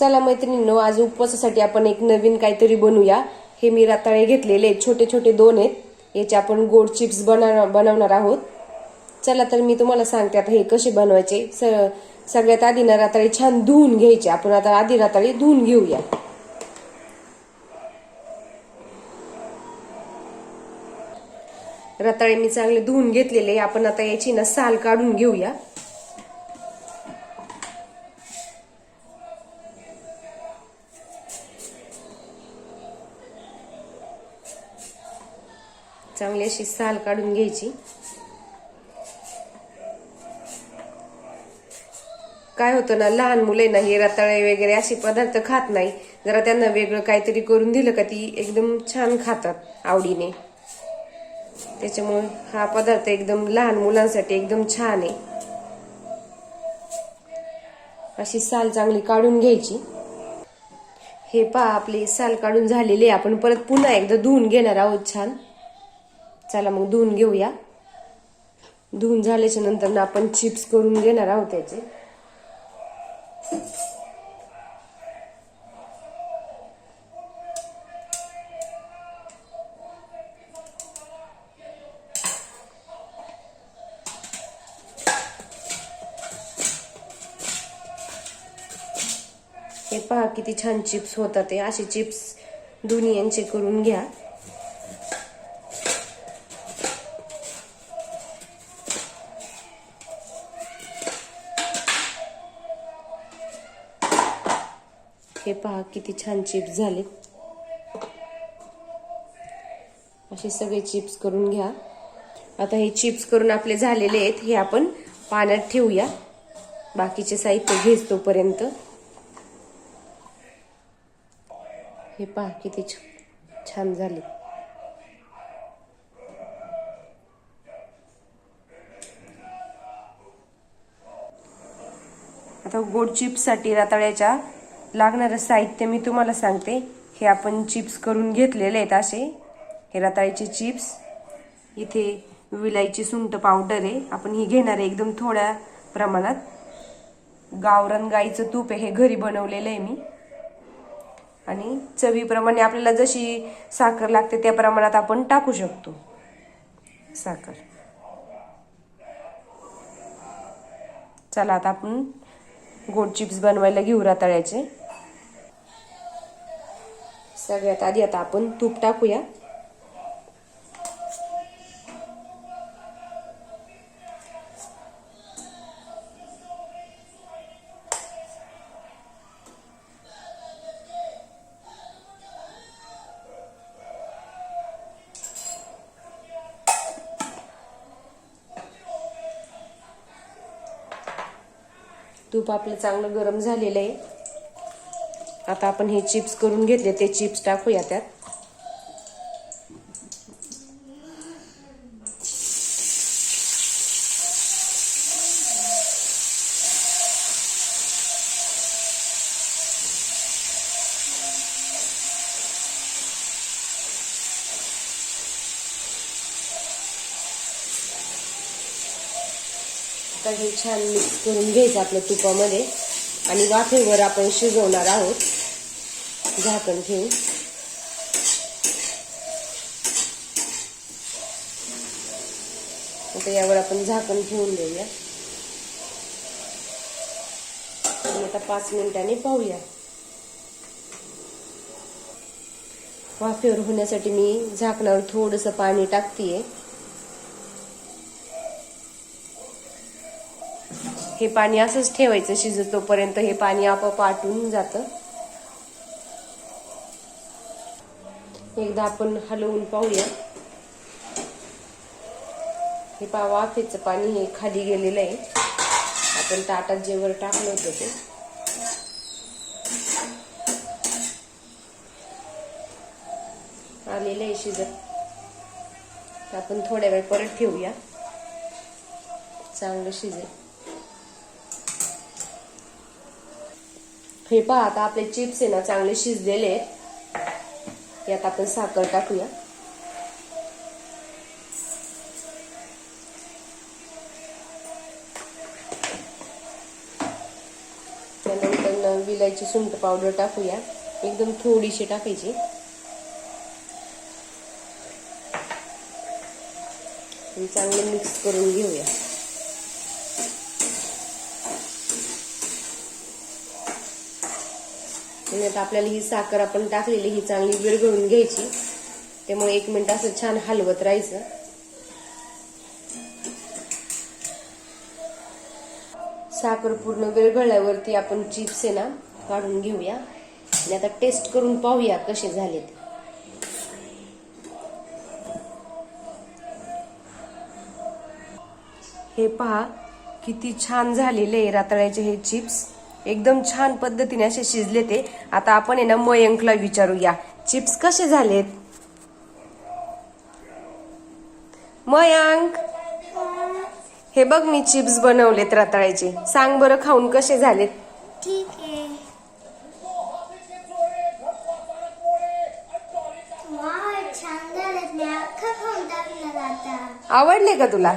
चला मैत्रिणींनो आज उपवासासाठी आपण एक नवीन काहीतरी बनवूया. हे मी रताळे घेतलेले आहेत. छोटे छोटे दोन आहेत. याचे आपण गोड चिप्स बनव बनवणार आहोत. चला तर मी तुम्हाला सांगते आता हे कसे बनवायचे. स सगळ्यात आधी ना रताळे छान धुवून घ्यायचे. आपण आता आधी रताळे धुवून घेऊया. रताळे मी चांगले धुवून घेतलेले. आपण आता याची ना साल काढून घेऊया. चांगली अशी साल काढून घ्यायची. काय होतं ना लहान मुले ना हे रताळे वगैरे असे पदार्थ खात नाही. जरा त्यांना वेगळं काहीतरी करून दिलं का ती एकदम छान खातात आवडीने. त्याच्यामुळे हा पदार्थ एकदम लहान मुलांसाठी एकदम छान आहे. अशी साल चांगली काढून घ्यायची. हे पहा आपली साल काढून झालेली आहे. आपण परत पुन्हा एकदा धुवून घेणार आहोत छान. चला मग धुवून घेऊया. धुवून झाल्याच्यानंतर ना आपण चिप्स करून घेणार आहोत त्याचे. हे पहा किती छान चिप्स होतात ते असे चिप्स दोन्ही यांचे करून घ्या. हे पहा किती छान चिप्स झाले. असे सगळे चिप्स करून घ्या. आता हे चिप्स करून आपले झालेले आहेत हे आपण पाण्यात ठेवूया. बाकीचे साहित्य घेस तोपर्यंत. हे पहा किती छ- छान झाले. आता गोड चिप्ससाठी रताळ्याच्या लागणारं साहित्य मी तुम्हाला सांगते. हे आपण चिप्स करून घेतलेले आहेत असे. हे रताळीचे चिप्स इथे विलायची सुंट पावडर आहे. आपण ही घेणार आहे एकदम थोड्या प्रमाणात. गावरान गाईचं तूप आहे. हे घरी बनवलेलं आहे मी. आणि चवीप्रमाणे आपल्याला जशी साखर लागते त्या प्रमाणात आपण टाकू शकतो. साखर. चला आता आपण गोड चिप्स बनवायला घेऊ तळ्याचे सगळ्यात आधी आता आपण तूप टाकूया. तूप आपलं चांगलं गरम झालेलं आहे. आता आपण हे चिप्स करून घेतले ते चिप्स टाकूया त्यात. आता हे छान मिक्स करून घ्यायचं आपल्या तुपामध्ये. आणि वाफेवर आपण शिजवणार आहोत. झाकण ठेवून. आता यावर आपण झाकण ठेवून देऊया. आता पाच मिनिटांनी पाहूया. वाफेवर होण्यासाठी मी झाकणावर थोडस पाणी टाकतेय. हे पाणी असंच ठेवायचं शिजतोपर्यंत हे पाणी आपोआप आटून जातं. एकदा आपण हलवून पाहूया. हे पा वाफेचं पाणी हे खाली गेलेलं आहे. आपण ताटात जेवर टाकलं होतं ते. आलेलं आहे शिजत. आपण थोड्या वेळ परत ठेवूया. चांगलं शिजेल. हे पहा आता आपले चिप्स आहे ना चांगले शिजलेले आहेत. यात आपण साखर टाकूया. त्यानंतर विलायची सुंठ पावडर टाकूया. एकदम थोडीशी टाकायची. चांगले मिक्स करून घेऊया. आणि आता आपल्याला ही साखर आपण टाकलेली ही चांगली विरघळून घ्यायची. त्यामुळे एक मिनिट असं छान हलवत राहायचं. साखर पूर्ण विरघळल्यावरती आपण चिप्स आहे ना काढून घेऊया. आणि आता टेस्ट करून पाहूया कसे झालेत. हे पहा किती छान झालेले आहे रातळ्याचे हे चिप्स. एकदम छान पद्धतीने असे शिजले ते. आता आपण आहे ना मयंकला विचारूया. चिप्स कसे झालेत? मयांक हे बघ मी चिप्स बनवलेत रातळ्याचे. सांग बरं खाऊन कसे झालेत? ठीक आहे. आवडले का तुला?